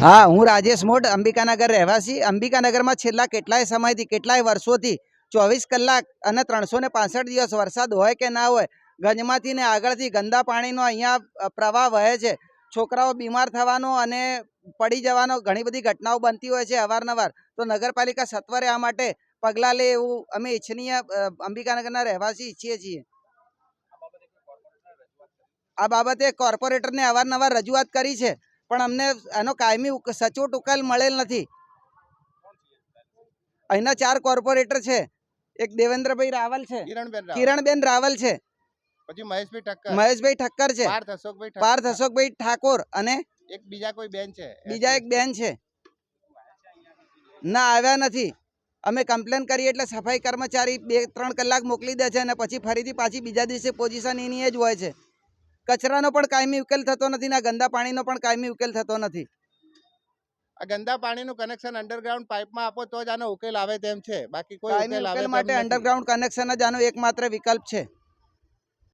હા, હું રાજેશ મોઢ, અંબિકાનગર રહેવાસી. અંબિકાનગરમાં છેલ્લા કેટલાય સમયથી, કેટલાય વર્ષોથી ચોવીસ કલાક અને ત્રણસો ને દિવસ વરસાદ હોય કે ના હોય, ગંજમાંથી ને આગળથી ગંદા પાણીનો અહીંયા પ્રવાહ વહે છે. છોકરાઓ બીમાર થવાનો અને પડી જવાનો ઘણી બધી ઘટનાઓ બનતી હોય છે અવારનવાર. તો નગરપાલિકા સત્વરે આ માટે પગલાં લે એવું અમે ઈચ્છનીય અંબિકાનગરના રહેવાસી ઈચ્છીએ છીએ. આ બાબતે કોર્પોરેટરને અવારનવાર રજૂઆત કરી છે. પણ અમને એનો કાયમી સચોટ ઉકેલ મળેલ નથી. અહીંના ચાર કોર્પોરેટર છે. એક દેવેન્દ્રભાઈ રાવલ છે. કિરણબેન રાવલ. છે. પછી મહેશભાઈ ઠક્કર. મહેશભાઈ ઠક્કર છે. પાર્થ અશોકભાઈ પાર્થ અશોકભાઈ ઠાકોર અને એક બીજા કોઈ બેન છે. બીજા એક બેન છે. ના આવ્યા નથી. અમે કમ્પ્લેન કરીએ એટલે સફાઈ કર્મચારી બે ત્રણ કલાક મોકલી દે છે અને પછી ફરીથી પાછી બીજા દિવસે પોઝિશન એની એ જ હોય છે. કચરાનો પણ કાયમી ઉકેલ થતો નથી ને ગંદા પાણીનો પણ કાયમી ઉકેલ થતો નથી. આ ગંદા પાણીનું કનેક્શન અંડરગ્રાઉન્ડ પાઇપમાં આપો તો જ આનો ઉકેલ આવે તેમ છે. બાકી કોઈ ઉકેલ માટે. અંડરગ્રાઉન્ડ કનેક્શન જ આનો એકમાત્ર વિકલ્પ છે.